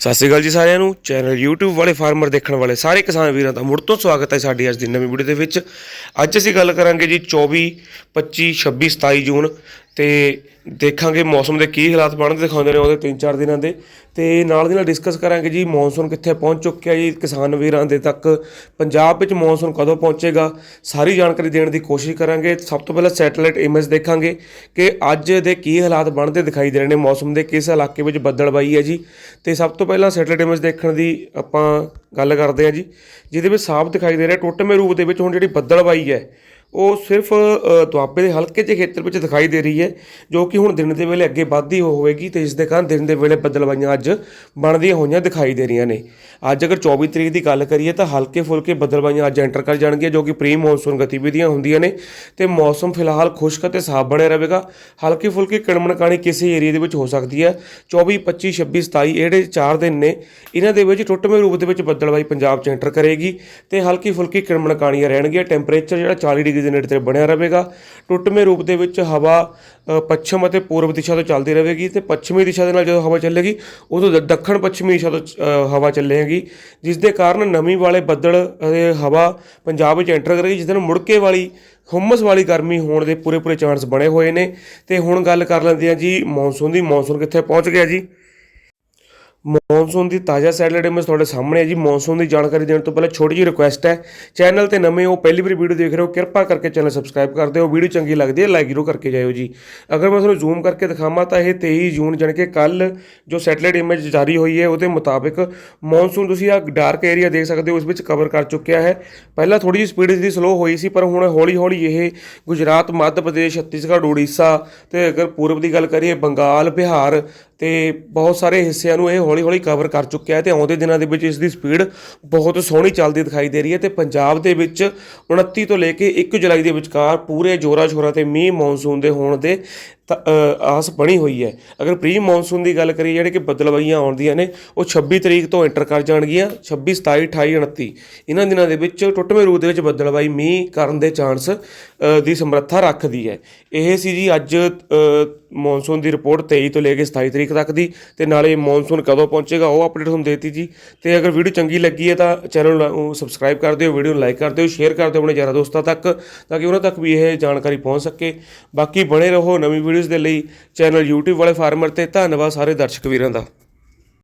ਸਤਿ ਸ਼੍ਰੀ ਅਕਾਲ ਜੀ ਸਾਰਿਆਂ ਨੂੰ। ਚੈਨਲ YouTube ਵਾਲੇ ਫਾਰਮਰ ਦੇਖਣ ਵਾਲੇ ਸਾਰੇ ਕਿਸਾਨ ਵੀਰਾਂ ਦਾ ਮੁੜ ਤੋਂ ਸਵਾਗਤ ਹੈ ਸਾਡੀ ਅੱਜ ਦੀ ਨਵੀਂ ਵੀਡੀਓ ਦੇ ਵਿੱਚ। ਅੱਜ ਅਸੀਂ ਗੱਲ ਕਰਾਂਗੇ ਜੀ 24 25 26 27 ਜੂਨ ਤੇ ਦੇਖਾਂਗੇ ਮੌਸਮ ਦੇ ਕੀ ਹਾਲਾਤ ਬਣਦੇ ਦਿਖਾਉਂਦੇ ਨੇ ਉਹਦੇ 3-4 ਦਿਨਾਂ ਦੇ। ਤੇ ਨਾਲ ਦੀ ਨਾਲ ਡਿਸਕਸ ਕਰਾਂਗੇ ਜੀ ਮੌਨਸੂਨ ਕਿੱਥੇ ਪਹੁੰਚ ਚੁੱਕਿਆ ਜੀ, ਕਿਸਾਨ ਵੀਰਾਂ ਦੇ ਤੱਕ। ਪੰਜਾਬ ਵਿੱਚ ਮੌਨਸੂਨ ਕਦੋਂ ਪਹੁੰਚੇਗਾ, ਸਾਰੀ ਜਾਣਕਾਰੀ ਦੇਣ ਦੀ ਕੋਸ਼ਿਸ਼ ਕਰਾਂਗੇ। ਸਭ ਤੋਂ ਪਹਿਲਾਂ ਸੈਟੇਲਾਈਟ ਇਮੇਜ ਦੇਖਾਂਗੇ ਕਿ ਅੱਜ ਦੇ ਕੀ ਹਾਲਾਤ ਬਣਦੇ ਦਿਖਾਈ ਦੇ ਰਹੇ ਨੇ ਮੌਸਮ ਦੇ, ਕਿਸ ਇਲਾਕੇ ਵਿੱਚ ਬੱਦਲਬਾਈ ਹੈ ਜੀ। ਤੇ ਸਭ ਤੋਂ ਪਹਿਲਾਂ ਸੈਟੇਲਾਈਟ ਇਮੇਜ ਦੇਖਣ ਦੀ ਆਪਾਂ ਗੱਲ ਕਰਦੇ ਹਾਂ ਜੀ, ਜਿਹਦੇ ਵਿੱਚ ਸਾਫ਼ ਦਿਖਾਈ ਦੇ ਰਿਹਾ ਟੁੱਟਵੇਂ ਰੂਪ ਦੇ ਵਿੱਚ ਹੁਣ ਜਿਹੜੀ ਬੱਦਲਬਾਈ ਹੈ ਉਹ ਸਿਰਫ ਦੁਆਬੇ ਦੇ ਹਲਕੇ ਜਿਹੇ ਖੇਤਰ ਵਿੱਚ ਦਿਖਾਈ ਦੇ ਰਹੀ ਹੈ, ਜੋ ਕਿ ਹੁਣ ਦਿਨ ਦੇ ਵੇਲੇ ਅੱਗੇ ਵੱਧਦੀ ਹੋਵੇਗੀ ਤੇ ਇਸ ਦੇ ਕਾਰਨ ਦਿਨ ਦੇ ਵੇਲੇ ਬਦਲਵਾਈਆਂ ਅੱਜ ਬਣਦੀਆਂ ਹੋਈਆਂ ਦਿਖਾਈ ਦੇ ਰਹੀਆਂ ਨੇ। ਅੱਜ ਅਗਰ 24 ਤਰੀਕ ਦੀ ਗੱਲ ਕਰੀਏ ਤਾਂ ਹਲਕੇ ਫੁਲਕੇ ਬਦਲਵਾਈਆਂ ਅੱਜ ਐਂਟਰ ਕਰ ਜਾਣਗੀਆਂ, ਜੋ ਕਿ ਪ੍ਰੀ ਮੌਨਸੂਨ ਗਤੀਵਿਧੀਆਂ ਹੁੰਦੀਆਂ ਨੇ ਤੇ ਮੌਸਮ ਫਿਲਹਾਲ ਖੁਸ਼ਕ ਅਤੇ ਸਾਫ਼ ਬਣਿਆ ਰਹੇਗਾ। ਹਲਕੀ ਫੁਲਕੀ ਕਿਣਮਣਕਾਣੀ ਕਿਸੇ ਏਰੀਆ ਦੇ ਵਿੱਚ ਹੋ ਸਕਦੀ ਹੈ। 24 25 26 27 ਇਹ ਜਿਹੜੇ 4 ਦਿਨ ਨੇ। ਇਹਨਾਂ ਦੇ ਵਿੱਚ ਟੁੱਟਵੇਂ ਰੂਪ ਦੇ ਵਿੱਚ ਬਦਲਵਾਈ ਪੰਜਾਬ 'ਚ ਐਂਟਰ ਕਰੇਗੀ ਤੇ ਹਲਕੀ ਫੁਲਕੀ ਕਿਣਮਣਕਾਣੀਆਂ ਰਹਿਣਗੀਆਂ। ਟੈਂਪਰੇਚਰ ਜਿਹੜਾ 40 ਡਿਗਰੀ ਦੇ ਨੇੜੇ ਤੇ ਬਣਿਆ ਰਹੇਗਾ। ਟੁੱਟਵੇਂ ਰੂਪ ਦੇ ਵਿੱਚ ਹਵਾ ਪੱਛਮ ਅਤੇ ਪੂਰਬ ਦਿਸ਼ਾ ਤੋਂ ਚੱਲਦੀ ਰਹੇਗੀ ਤੇ ਪੱਛਮੀ ਦਿਸ਼ਾ ਦੇ ਨਾਲ ਜਦੋਂ ਹਵਾ ਚੱਲੇਗੀ ਉਦੋਂ ਦੱਖਣ ਪੱਛਮੀ ਦਿਸ਼ਾ ਤੋਂ ਅ, ਹਵਾ ਚੱਲੇਗੀ ਜਿਸ ਦੇ ਕਾਰਨ ਨਮੀ ਵਾਲੇ ਬੱਦਲ ਅਤੇ ਹਵਾ ਪੰਜਾਬ ਵਿੱਚ ਐਂਟਰ ਕਰੇਗੀ ਜਿਸ ਦਿਨ ਮੁੜਕੇ ਵਾਲੀ ਹੁਮਸ ਵਾਲੀ ਗਰਮੀ ਹੋਣ ਦੇ ਪੂਰੇ ਪੂਰੇ ਚਾਂਸ ਬਣੇ ਹੋਏ ਨੇ। ਤੇ ਹੁਣ ਗੱਲ ਕਰ ਲੈਂਦੇ ਹਾਂ ਜੀ ਮੌਨਸੂਨ ਦੀ ਮੌਨਸੂਨ ਕਿੱਥੇ ਪਹੁੰਚ ਗਿਆ ਜੀ? ਮੌਨਸੂਨ ਦੀ ਤਾਜ਼ਾ ਸੈਟਲਾਈਟ ਇਮੇਜ ਤੁਹਾਡੇ ਸਾਹਮਣੇ ਹੈ ਜੀ। ਮੌਨਸੂਨ ਦੀ ਜਾਣਕਾਰੀ ਦੇਣ ਤੋਂ ਪਹਿਲਾਂ ਛੋਟੀ ਜਿਹੀ ਰਿਕੁਐਸਟ ਹੈ। ਚੈਨਲ ਤੇ ਨਵੇਂ ਹੋ, ਪਹਿਲੀ ਵਾਰੀ ਵੀਡੀਓ ਦੇਖ ਰਹੇ ਹੋ, ਕਿਰਪਾ ਕਰਕੇ ਚੈਨਲ ਸਬਸਕ੍ਰਾਈਬ ਕਰ ਦਿਓ। ਵੀਡੀਓ ਚੰਗੀ ਲੱਗਦੀ ਹੈ ਲਾਈਕ ਜ਼ਰੂਰ ਕਰਕੇ ਜਾਇਓ ਜੀ। ਅਗਰ ਮੈਂ ਤੁਹਾਨੂੰ ਜ਼ੂਮ ਕਰਕੇ ਦਿਖਾਵਾਂ ਤਾਂ ਇਹ 23 ਜੂਨ ਜਾਣੀ ਕਿ ਕੱਲ ਜੋ ਸੈਟਲਾਈਟ ਇਮੇਜ ਜਾਰੀ ਹੋਈ ਹੈ, ਉਹਦੇ ਮੁਤਾਬਿਕ ਮੌਨਸੂਨ ਤੁਸੀਂ ਆ ਡਾਰਕ ਏਰੀਆ ਦੇਖ ਸਕਦੇ ਹੋ ਉਸ ਵਿੱਚ ਕਵਰ ਕਰ ਚੁੱਕਿਆ ਹੈ। ਪਹਿਲਾਂ ਥੋੜੀ ਜਿਹੀ ਸਪੀਡ ਦੀ ਸਲੋ ਹੋਈ ਸੀ, ਪਰ ਹੁਣ ਹੌਲੀ ਹੌਲੀ ਇਹ ਗੁਜਰਾਤ, ਮੱਧ ਪ੍ਰਦੇਸ਼, ਛੱਤੀਸਗੜ੍ਹ, ਉੜੀਸਾ ਤੇ ਅਗਰ ਪੂਰਬ ਦੀ ਗੱਲ ਕਰੀਏ, ਬੰਗਾਲ, ਬਿਹਾਰ ਤੇ ਬਹੁਤ ਸਾਰੇ ਹਿੱਸਿਆਂ ਨੂੰ ਇਹ ਹੌਲੀ ਹੌਲੀ ਹੌਲੀ ਕਵਰ ਕਰ ਚੁੱਕਿਆ ਹੈ ਤੇ ਆਉਂਦੇ ਦਿਨਾਂ ਦੇ ਵਿੱਚ ਇਸ ਦੀ ਸਪੀਡ ਬਹੁਤ ਸੋਹਣੀ ਚੱਲਦੀ ਦਿਖਾਈ ਦੇ ਰਹੀ ਹੈ ਤੇ ਪੰਜਾਬ ਦੇ ਵਿੱਚ 29 ਤੋਂ ਲੈ ਕੇ 1 ਜੁਲਾਈ ਦੇ ਵਿਚਕਾਰ ਪੂਰੇ ਜੋਰਾ ਸ਼ੋਰਾ ਤੇ ਮੀਂਹ ਮੌਨਸੂਨ ਦੇ ਹੋਣ ਦੇ ਤਾਂ ਆਸ ਬਣੀ ਹੋਈ ਹੈ। ਅਗਰ ਪ੍ਰੀ ਮੌਨਸੂਨ ਦੀ ਗੱਲ ਕਰੀਏ, ਜਿਹੜੇ ਕਿ ਬੱਦਲਵਾਈਆਂ ਆਉਂਦੀਆਂ ਨੇ, ਉਹ 26 ਤਰੀਕ ਤੋਂ ਐਂਟਰ ਕਰ ਜਾਣਗੀਆਂ 26 27 28 29 ਇਹਨਾਂ ਦਿਨਾਂ ਦੇ ਵਿੱਚ ਟੁੱਟਵੇਂ ਰੂਪ ਦੇ ਵਿੱਚ ਬਦਲਵਾਈ ਮੀਂਹ ਕਰਨ ਦੇ ਚਾਂਸ ਦੀ ਸਮਰੱਥਾ ਰੱਖਦੀ ਹੈ। ਇਹ ਸੀ ਜੀ ਅੱਜ ਮੌਨਸੂਨ ਦੀ ਰਿਪੋਰਟ 23 ਤੋਂ ਲੈ ਕੇ 27 ਤਰੀਕ ਤੱਕ ਦੀ, ਤੇ ਨਾਲੇ ਮੌਨਸੂਨ ਕਦੋਂ ਪਹੁੰਚੇਗਾ, ਉਹ ਅਪਡੇਟ ਤੁਹਾਨੂੰ ਦੇਤੀ ਜੀ। ਤੇ ਅਗਰ ਵੀਡੀਓ ਚੰਗੀ ਲੱਗੀ ਹੈ, ਤਾਂ ਚੈਨਲ ਨੂੰ ਸਬਸਕ੍ਰਾਈਬ ਕਰ ਦਿਓ, ਵੀਡੀਓ ਨੂੰ ਲਾਈਕ ਕਰ ਦਿਓ, ਸ਼ੇਅਰ ਕਰ ਦਿਓ ਆਪਣੇ ਯਾਰਾਂ ਦੋਸਤਾਂ ਤੱਕ, ਤਾਂ ਕਿ ਉਹਨਾਂ ਤੱਕ ਵੀ ਇਹ ਜਾਣਕਾਰੀ ਪਹੁੰਚ ਸਕੇ। ਬਾਕੀ ਬਣੇ ਰਹੋ ਨਵੀਂ ਵੀਡੀਓ ਵੀਡੀਓਜ਼ ਦੇ ਲਈ ਚੈਨਲ YouTube ਵਾਲੇ ਫਾਰਮਰ ਤੇ ਧੰਨਵਾਦ ਸਾਰੇ ਦਰਸ਼ਕ ਵੀਰਾਂ ਦਾ।